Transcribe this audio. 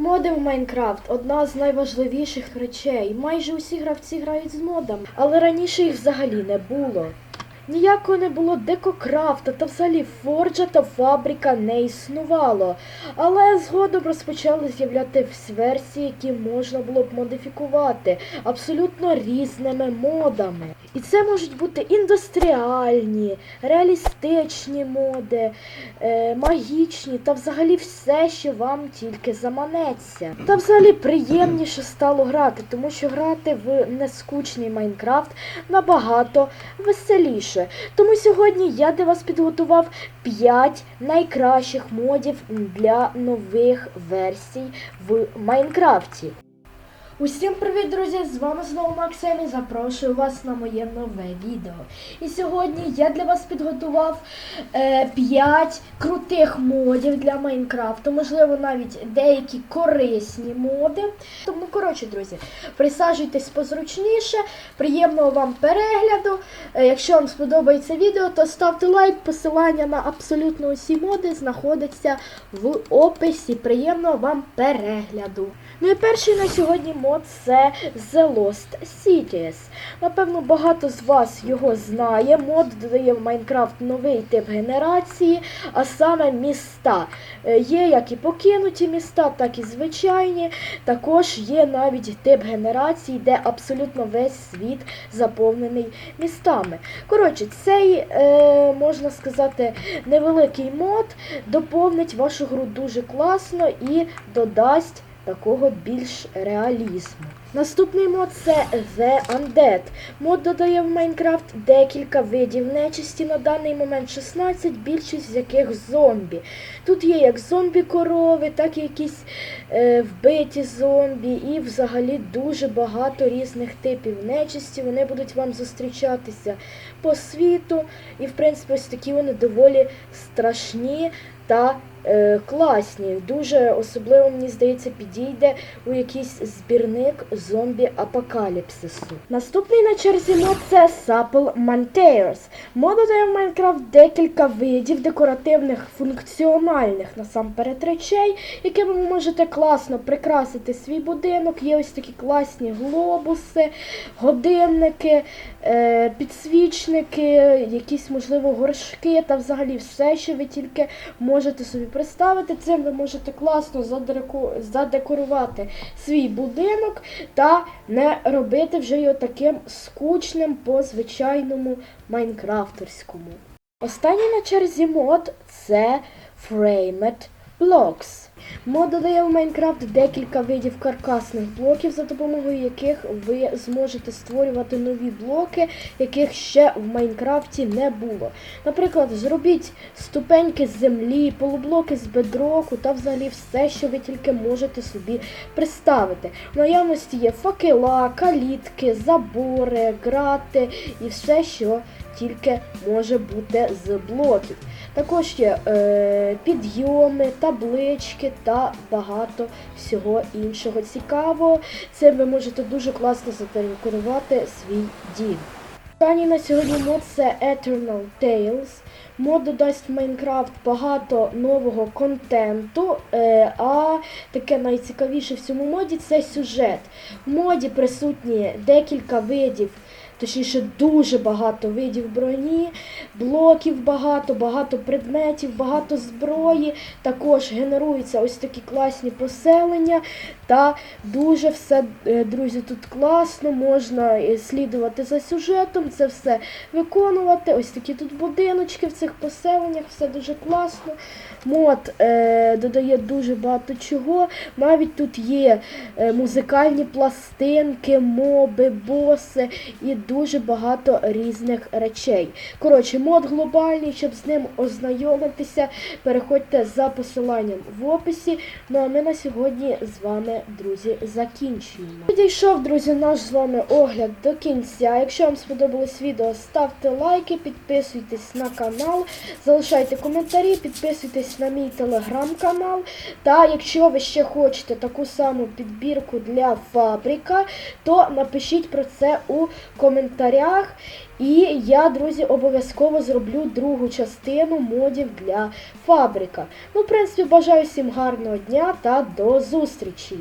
Моди в Майнкрафт одна з найважливіших речей. Майже усі гравці грають з модами, але раніше їх взагалі не було. Ніякого не було декокрафта та взагалі форджа та фабрика не існувало. Але згодом розпочали з'являтися версії, які можна було б модифікувати абсолютно різними модами. І це можуть бути індустріальні, реалістичні моди, е, магічні та взагалі все, що вам тільки заманеться. Та взагалі приємніше стало грати, тому що грати в нескучний Майнкрафт набагато веселіше. Тому сьогодні я для вас підготував 5 найкращих модів для нових версій в Майнкрафті. Усім привіт, друзі! З вами знову Максим і запрошую вас на моє нове відео. І сьогодні я для вас підготував е, 5 крутих модів для Майнкрафту, можливо, навіть деякі корисні моди. Тому, коротше, друзі, присаджуйтесь позручніше, приємного вам перегляду. Е, якщо вам сподобається відео, то ставте лайк, посилання на абсолютно усі моди знаходиться в описі. Приємного вам перегляду. Ну і перший на сьогодні мод це The Lost Cities. Напевно, багато з вас його знає. Мод додає в Майнкрафт новий тип генерації, а саме міста. Е, Є як і покинуті міста, так і звичайні. Також є навіть тип генерації, де абсолютно весь світ заповнений містами. Коротше, цей, е, можна сказати, невеликий мод доповнить вашу гру дуже класно і додасть такого більш реалізму. Наступний мод це The Undead. Мод додає в Майнкрафт декілька видів нечисті на даний момент 16, більшість з яких зомбі. Тут є як зомбі-корови, так і якісь е, вбиті зомбі, і взагалі дуже багато різних типів нечисті. Вони будуть вам зустрічатися по світу. І, в принципі, ось такі вони доволі страшні та класні. Дуже особливо, мені здається, підійде у якийсь збірник зомбі-апокаліпсису. Наступний на черзі мод це Supple Mountaineers. Мод додає в Майнкрафт декілька видів декоративних функціональних насамперед речей, якими ви можете класно прикрасити свій будинок. Є ось такі класні глобуси, годинники, е, підсвічники, якісь, можливо, горшки та взагалі все, що ви тільки можете собі представити. Цим ви можете класно задекорувати свій будинок та не робити вже його таким скучним по звичайному майнкрафтерському. Останній на черзі мод це Framed Blocks. Мод додає в Майнкрафт декілька видів каркасних блоків, за допомогою яких ви зможете створювати нові блоки, яких ще в Майнкрафті не було. Наприклад, зробіть ступеньки з землі, полублоки з бедроку та взагалі все, що ви тільки можете собі представити. В наявності є факела, калітки, забори, грати і все, що тільки може бути з блоків. Також є е, підйоми, таблички та багато всього іншого цікавого. Цим ви можете дуже класно задекорувати свій дім. Останній на сьогодні мод це Eternal Tales. Мод додасть в Майнкрафт багато нового контенту, е, а таке найцікавіше в цьому моді це сюжет. В моді присутні декілька видів, точніше дуже багато видів броні, блоків багато, багато предметів, багато зброї. Також генеруються ось такі класні поселення. Та дуже все, е, друзі, тут класно, можна е, слідувати за сюжетом, це все виконувати. Ось такі тут будиночки в цих поселеннях, все дуже класно. Мод е, додає дуже багато чого. Навіть тут є е, музикальні пластинки, моби, боси і дуже багато різних речей. Коротше, мод глобальний, щоб з ним ознайомитися, переходьте за посиланням в описі. Ну а ми на сьогодні з вами, друзі, закінчуємо. Підійшов, друзі, наш з вами огляд до кінця. Якщо вам сподобалось відео, ставте лайки, підписуйтесь на канал, залишайте коментарі, підписуйтесь на мій телеграм-канал. Та якщо ви ще хочете таку саму підбірку для фабрика, то напишіть про це у коментарі коментарях. І я, друзі, обов'язково зроблю другу частину модів для фабрика. Ну, в принципі, бажаю всім гарного дня та до зустрічі!